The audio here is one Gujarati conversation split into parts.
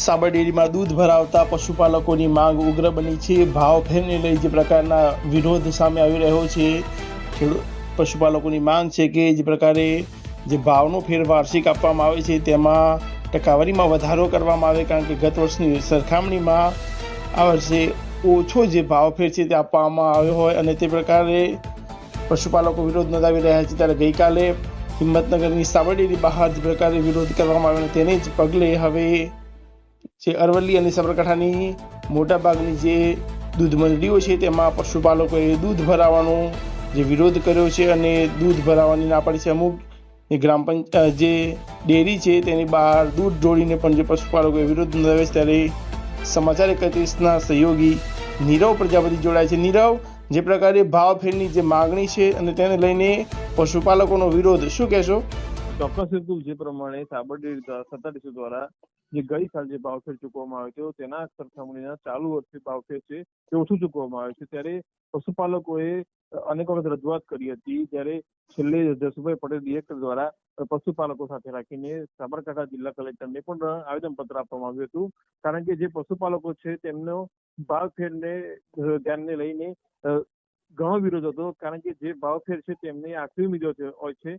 સાબર ડેરીમાં દૂધ ભરાવતા પશુપાલકોની માંગ ઉગ્ર બની છે. ભાવ ફેરને લઈ જે પ્રકારના વિરોધ સામે આવી રહ્યો છે પશુપાલકોની માંગ છે કે જે પ્રકારે જે ભાવનો ફેર વાર્ષિક આપવામાં આવે છે, તેમાં ટકાવારીમાં વધારો કરવામાં આવે, કારણ કે ગત વર્ષની સરખામણીમાં આ વર્ષે ઓછો જે ભાવ ફેર છે તે આપવામાં આવ્યો હોય અને તે પ્રકારે પશુપાલકો વિરોધ નોંધાવી રહ્યા છે. ત્યારે ગઈકાલે હિંમતનગરની સાબરડેરી બહાર જે પ્રકારે વિરોધ કરવામાં આવ્યો તેને જ પગલે હવે જે અરવલ્લી અને સાબરકાંઠાની મોટાભાગની જે દૂધ મંડળીઓ છે તેમાં પશુપાલકોએ દૂધ ભરાવાનો જે વિરોધ કર્યો છે અને દૂધ ભરાવાની ના પાડી છે. અમુક એ ગ્રામ પંચાયત જે ડેરી છે તેની બહાર દૂધ ઢોળીને પણ જે પશુપાલકોએ વિરોધ નોંધાવ્યો છે ત્યારે સમાચાર એકત્રીસના સહયોગી નીરવ પ્રજાપતિ જોડાય છે. નીરવ, જે પ્રકારે ભાવ ફેરની જે માગણી છે અને તેને લઈને પશુપાલકોનો વિરોધ, શું કહેશો? ચોક્કસ હેતુ જે પ્રમાણે દ્વારા સત્તાધીશો દ્વારા જે ગઈ સાલ જે ભાવફેર ચૂકવવામાં આવ્યો હતો, તેના સરખામણીના ચાલુ વર્ષે ભાવફેર છે તે ઓછું ચૂકવવામાં આવ્યું છે. ત્યારે પશુપાલકોએ અનેક વખત રજૂઆત કરી હતી. જ્યારે છેલ્લે જસુભાઈ પટેલ ડિરેક્ટર દ્વારા પશુપાલકો સાથે રાખીને સાબરકાંઠા જિલ્લા કલેક્ટરને પણ આવેદનપત્ર આપવામાં આવ્યું હતું. કારણ કે જે પશુપાલકો છે, તેમનો ભાવફેરને ધ્યાનને લઈને ઘણો વિરોધ હતો. કારણ કે જે ભાવફેર છે, તેમની આખરી ઉમેદો હોય છે.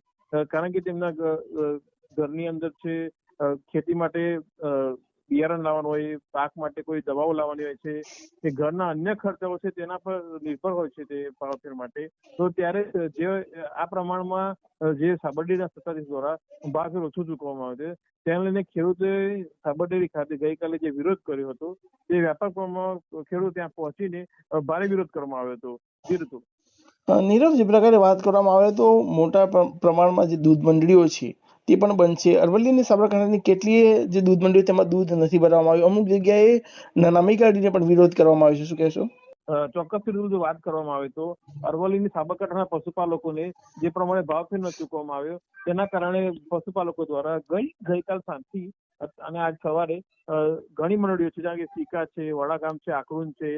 કારણ કે તેમના ઘરની અંદર છે ખેતી માટે બિયારણ લાવવાનું હોય, પાક માટે કોઈ દવાઓ લાવવાની હોય છે, કે ઘરના અન્ય ખર્ચાઓ છે તેના પર નિર્ભર હોય છે તે પાવરફેર માટે. તો ત્યારે જે, આ પ્રમાણમાં જે સાબરડીના સત્તાધીશ દ્વારા ભાગ ઓછું ચૂકવવામાં આવે છે, તેને લઈને ખેડૂતે સાબરડેરી ખાતે ગઈકાલે જે વિરોધ કર્યો હતો, તે વ્યાપક પ્રમાણમાં ખેડૂત ત્યાં પહોંચીને ભારે વિરોધ કરવામાં આવ્યો હતો. જે ઋતુ. નીરવ જે પ્રકારે વાત કરવામાં આવે તો મોટા પ્રમાણમાં જે દૂધ મંડળીઓ છે તે પણ બંધ અરવલ્લી અને સાબરકાંઠાની કેટલીય જે દૂધ મંડળીઓ તેમાં દૂધ નથી ભરવામાં આવ્યું. અમુક જગ્યાએ નનામી કાઢીને પણ વિરોધ કરવામાં આવ્યો છે. શું કહેશો? ચોક્કસ જો વાત કરવામાં આવે તો અરવલ્લીની સાબરકાંઠાના પશુપાલકોને જે પ્રમાણે ભાવફેર ન ચૂકવવામાં આવ્યો, તેના કારણે પશુપાલકો દ્વારા ગઈ, ગઈકાલ સાંજથી અને આજ સવારે ઘણી મંડળીઓ છે, જેમ કે સીકા છે, વડાગામ છે આકરુન છે,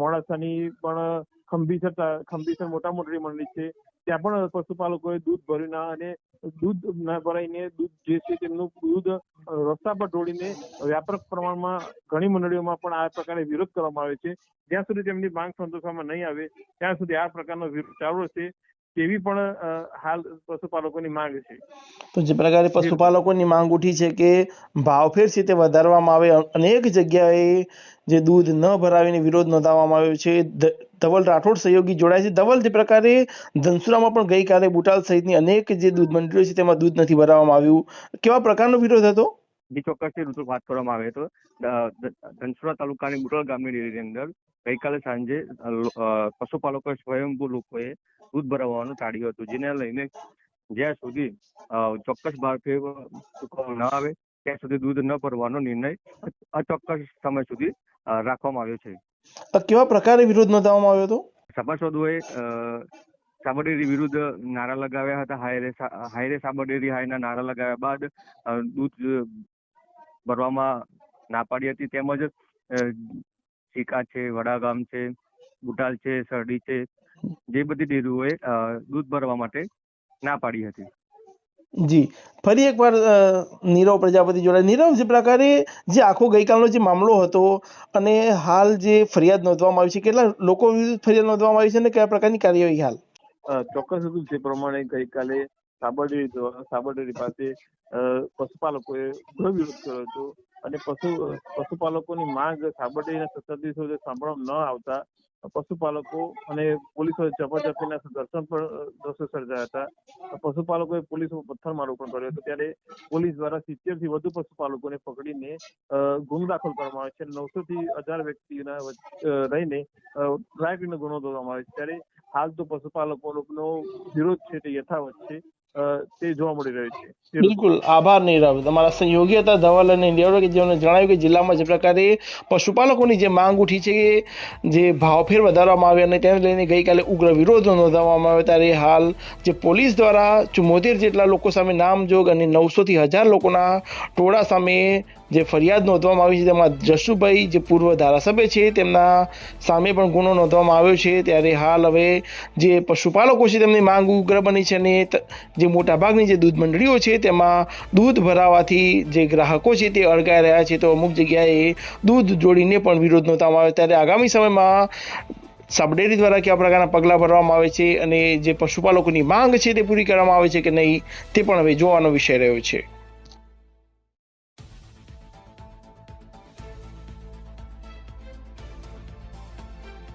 મોડાસાની પણ ખંભીસર ખંભીસર મોટા મોટી મંડળી છે. ત્યાં પણ પશુપાલકોએ દૂધ ભર્યું ના અને દૂધ ના ભરાઈને દૂધ જે છે તેમનું દૂધ રસ્તા પર ઢોળીને વ્યાપક પ્રમાણમાં ઘણી મંડળીઓમાં પણ આ પ્રકારે વિરોધ કરવામાં આવે છે. જ્યાં સુધી તેમની માંગ સંતોષવામાં નહીં આવે, ત્યાં સુધી આ પ્રકારનો વિરોધ ચાલુ રહેશે. તેવી પણ હાલ પશુપાલકોની માંગ છે. તો જે પ્રકારે પશુપાલકોની માંગ ઉઠી છે કે ભાવફેર છે વધારવામાં આવે અનેક જગ્યાએ જે દૂધ ન ભરાવીને વિરોધ નોંધાવવામાં આવ્યો છે. ધવલ રાઠોડ સહયોગી જોડાય છે. ધવલ જે પ્રકારે ધનસુરામાં પણ ગઈકાલે બુટાલ સહિતની અનેક જે દૂધ મંડળીઓ છે તેમાં દૂધ નથી ભરાવવામાં આવ્યું. કેવા પ્રકારનો વિરોધ હતો? જે ચોક્કસથી ઋતુ વાત કરવામાં આવે તો. ધનસુરા તાલુકાની બુટલ ગામની ડેરીની અંદર ગઈકાલે સાંજે પશુપાલકો સ્વયંભૂ લોકોએ દૂધ ભરાવવાનું ટાળ્યું હતું જેને લઈને જ્યાં સુધી ચોક્કસ ચૂકવવામાં ન આવે ત્યાં સુધી દૂધ ન ભરવાનો નિર્ણય અચોક્કસ સમય સુધી રાખવામાં આવ્યો છે. કેવા પ્રકારે વિરોધ નોંધવામાં આવ્યો હતો? સભાસદોએ સાબરડેરી વિરુદ્ધ નારા લગાવ્યા હતા હાયરે હાયરે સાબરડેરી હાયના નારા લગાવ્યા બાદ દૂધ ભરવામાં ના પાડી હતી તેમજ ચીકા છે વડાગામ છે બુટાલ છે સરડી છે જે બધી ડેરીઓએ દૂધ ભરવા માટે ના પાડી હતી. જી. ફરી એકવાર નીરવ પ્રજાપતિ જોડાય. નીરવ જે પ્રકારે જે આખો ગઈકાલનો જે મામલો હતો અને હાલ જે ફરિયાદ નોંધવામાં આવી છે કેટલા લોકો વિરુદ્ધ ફરિયાદ નોંધવામાં આવી છે અને કયા પ્રકારની કાર્યવાહી હાલ? ચોક્કસ હતું જે પ્રમાણે ગઈકાલે સાબરડેરી સાબરડેરી પાસે પશુપાલકોએ ઘણો વિરોધ કર્યો હતો અને પશુ પશુપાલકોની માંગ સાબરડેરીના સત્તાધીશો સાંભળવા ન આવતા પશુપાલકો અને પોલીસો ઝપાઝપીના ઘર્ષણ પણ દ્રશ્યો સર્જાયા હતા. પશુપાલકોએ પોલીસ ઉપર પથ્થરમારો પણ કર્યો હતો. ત્યારે પોલીસ દ્વારા સિત્તેરથી વધુ પશુપાલકોને પકડીને ગુનો દાખલ કરવામાં આવે છે. નવસો થી હજાર વ્યક્તિના રહીને ડ્રાઇવિંગનો ગુનો નોંધવામાં આવે છે. ત્યારે હાલ તો પશુપાલકોનો વિરોધ છે તે યથાવત છે. તે જોવા મળી રહ્યું છે. બિલકુલ. આભાર નીરવ તમારા સહયોગી હતા ધવલ અને નીરવ કે જણાવ્યું કે જિલ્લામાં જે પ્રકારે પશુપાલકોની જે માંગ ઉઠી છે કે જે ભાવફેર વધારવામાં આવે અને તેને લઈને ગઈકાલે ઉગ્ર વિરોધ નોંધાવવામાં આવ્યો ત્યારે હાલ જે પોલીસ દ્વારા ચુમ્મોતેર જેટલા લોકો સામે નામજોગ અને નવસોથી હજાર લોકોના ટોળા સામે જે ફરિયાદ નોંધવામાં આવી છે, તેમાં જશુભાઈ જે પૂર્વ ધારાસભ્ય છે, તેમના સામે પણ ગુનો નોંધવામાં આવ્યો છે. ત્યારે હાલ હવે જે પશુપાલકો છે, તેમની માંગ ઉગ્ર બની છે અને જે મોટાભાગની જે દૂધ મંડળીઓ છે, તેમાં દૂધ ભરાવાથી જે ગ્રાહકો છે તે અળગાઈ રહ્યા છે. તો અમુક જગ્યાએ દૂધ જોડીને પણ વિરોધ નોંધવામાં આવે ત્યારે આગામી સમયમાં સાબડેરી દ્વારા કયા પ્રકારના પગલાં ભરવામાં આવે છે અને જે પશુપાલકોની માંગ છે તે પૂરી કરવામાં આવે છે કે નહીં, તે પણ હવે જોવાનો વિષય રહ્યો છે.